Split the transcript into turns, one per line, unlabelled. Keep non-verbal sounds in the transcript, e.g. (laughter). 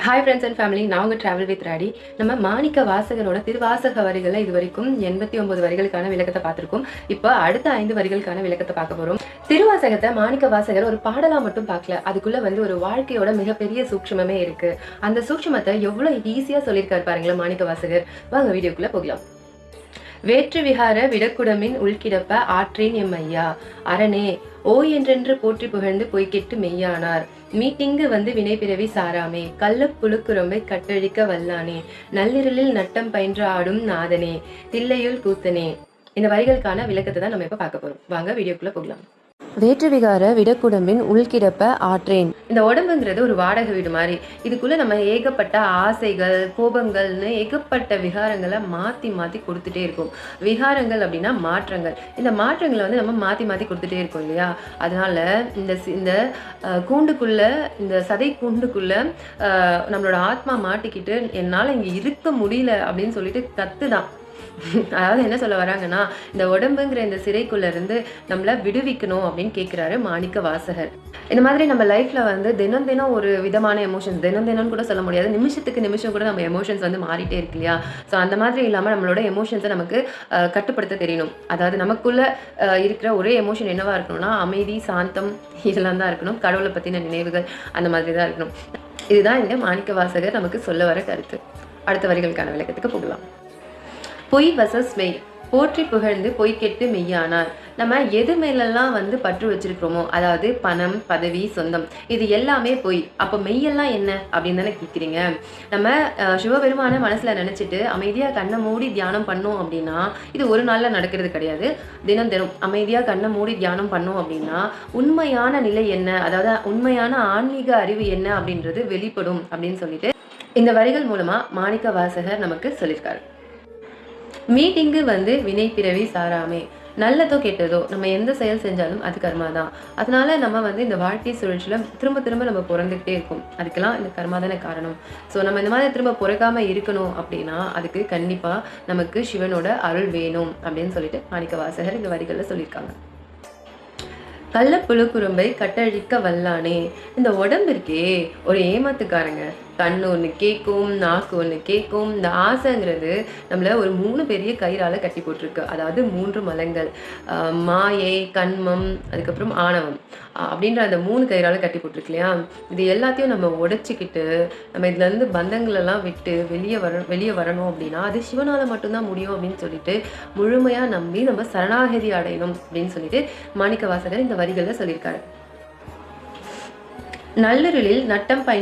Hi friends and family நான் உங்கள் travel with ராடி நம்ம மாணிக்க வாசகரோட திருவாசக வரிகளில் இது வரைக்கும் எண்பத்தி ஒன்பது வரிகளுக்கான விளக்கத்தை பார்த்துருக்கோம். இப்போ அடுத்த ஐந்து வரிகளுக்கான விளக்கத்தை பார்க்க போகிறோம் திருவாசகத்தை மாணிக்க வாசகர் ஒரு பாடலா மட்டும் பார்க்கல. அதுக்குள்ள வந்து ஒரு வாழ்க்கையோட மிகப்பெரிய சூட்சமே இருக்கு. அந்த சூட்சமத்தை எவ்வளோ ஈஸியாக சொல்லியிருக்காரு பாருங்களேன் மாணிக்க வாசகர். வாங்க வீடியோக்குள்ள போகலாம். வேற்று விகார விடக்குடமின் உள்கிடப்ப ஆற்றேன் எம் ஐயா அரணே ஓ என்றென்று போற்றி புகழ்ந்து பொய்கெட்டு மெய்யானார். மீட்டிங்கு வந்து வினைப்பிறவி சாராமே. கள்ள புழுக்குரம்பை கட்டழிக்க வல்லானே. நள்ளிரலில் நட்டம் பயின்று ஆடும் நாதனே. தில்லையுள் கூத்தனே. இந்த வரிகளுக்கான விளக்கத்தை தான் நம்ம இப்போ பார்க்க போகிறோம் வாங்க வீடியோக்குள்ளே போகலாம். வேற்றுவிகார விடக்குடம்பின் உள்கிடப்ப ஆற்றேன். இந்த உடம்புங்கிறது ஒரு வாடகை வீடு மாதிரி. இதுக்குள்ள நம்ம ஏகப்பட்ட ஆசைகள் கோபங்கள்னு ஏகப்பட்ட விகாரங்களை மாத்தி மாத்தி கொடுத்துட்டே இருக்கும். விகாரங்கள் அப்படின்னா மாற்றங்கள். இந்த மாற்றங்களை வந்து நம்ம மாத்தி மாத்தி கொடுத்துட்டே இருக்கோம் இல்லையா? அதனால இந்த சி- இந்த கூண்டுக்குள்ளே கூண்டுக்குள்ள இந்த சதை கூண்டுக்குள்ள நம்மளோட ஆத்மா மாட்டிக்கிட்டு என்னால இங்க இருக்க முடியல அப்படின்னு சொல்லிட்டு கத்துதான். (laughs) அதாவது என்ன சொல்ல வராங்கன்னா இந்த உடம்புங்கிற இந்த சிறைக்குள்ள இருந்து நம்மள விடுவிக்கணும் அப்படின்னு கேட்கிறாரு மாணிக்க வாசகர். இந்த மாதிரி நம்ம லைஃப்ல வந்து தினம் தினம் ஒரு விதமான எமோஷன்ஸ் தினம் தினம்னு கூட சொல்ல முடியாது. நிமிஷத்துக்கு நிமிஷம் கூட நம்ம எமோஷன்ஸ் வந்து மாறிட்டே இருக்கு இல்லையா? ஸோ அந்த மாதிரி இல்லாமல் நம்மளோட எமோஷன்ஸை நமக்கு அஹ், கட்டுப்படுத்த தெரியணும். அதாவது நமக்குள்ள அஹ், இருக்கிற ஒரே எமோஷன் என்னவா இருக்கணும்னா அமைதி சாந்தம் இதெல்லாம் தான் இருக்கணும். கடவுளை பற்றின நினைவுகள் அந்த மாதிரி தான் இருக்கணும். இதுதான் இந்த மாணிக்க வாசகர் நமக்கு சொல்ல வர கருத்து. அடுத்த வரிகளுக்கான விளக்கத்துக்கு போகலாம். பொய் வசஸ் மெய். போற்றி புகழ்ந்து பொய் கெட்டு மெய்யானார். நம்ம எது மேலெல்லாம் வந்து பற்று வச்சிருக்கிறோமோ அதாவது பணம் பதவி சொந்தம் இது எல்லாமே பொய். அப்போ மெய்யெல்லாம் என்ன? அப்படின்னு தானே கேட்குறீங்க. நம்ம சிவபெருமான மனசில் நினச்சிட்டு அமைதியாக கண்ணை மூடி தியானம் பண்ணோம் அப்படின்னா இது ஒரு நாளில் நடக்கிறது கிடையாது. தினம் தினம் அமைதியாக கண்ணை மூடி தியானம் பண்ணோம் அப்படின்னா உண்மையான நிலை என்ன? அதாவது உண்மையான ஆன்மீக அறிவு என்ன அப்படின்றது வெளிப்படும் அப்படின்னு சொல்லிட்டு இந்த வரிகள் மூலமாக மாணிக்க வாசகர் நமக்கு சொல்லியிருக்காரு. மீட்டிங்கு வந்து வினை பிறவி சாராமே. நல்லதோ கெட்டதோ நம்ம எந்த செயல் செஞ்சாலும் அது கர்மா தான். அதனால நம்ம வந்து இந்த வாழ்க்கை சுழற்சியில் திரும்ப திரும்ப நம்ம பிறந்துக்கிட்டே இருக்கோம். அதுக்கெல்லாம் இந்த கர்மா தானே காரணம். ஸோ நம்ம இந்த மாதிரி திரும்ப பிறக்காம இருக்கணும் அப்படின்னா அதுக்கு கண்டிப்பாக நமக்கு சிவனோட அருள் வேணும் அப்படின்னு சொல்லிட்டு மாணிக்க வாசகர் இந்த வரிகளில் சொல்லியிருக்காங்க. கள்ள புழுக்குறும்பை கட்டழிக்க வல்லானே. இந்த உடம்பு இருக்கே ஒரு ஏமாத்துக்காரங்க. கண் ஒன்று கேட்கும் நாக்கு ஒன்று கேட்கும் இந்த ஆசைங்கிறது நம்மள ஒரு மூணு பெரிய கயிறால கட்டி போட்டிருக்கு. அதாவது மூன்று மலங்கள். மாயை கண்மம் அதுக்கப்புறம் ஆணவம். அப்படின்ற அந்த மூணு கயிறால் கட்டி போட்டிருக்கு இல்லையா? இது எல்லாத்தையும் நம்ம உடைச்சிக்கிட்டு நம்ம இதுல இருந்து விட்டு வெளியே வர வெளியே வரணும் அப்படின்னா அது சிவனால் மட்டும்தான் முடியும் அப்படின்னு சொல்லிட்டு முழுமையாக நம்பி நம்ம சரணாகதி அடையணும் அப்படின்னு சொல்லிட்டு மாணிக்க வாசகர் இந்த வரிகளில் சொல்லியிருக்காரு. நள்ளிரலில் நட்டம் பயின்று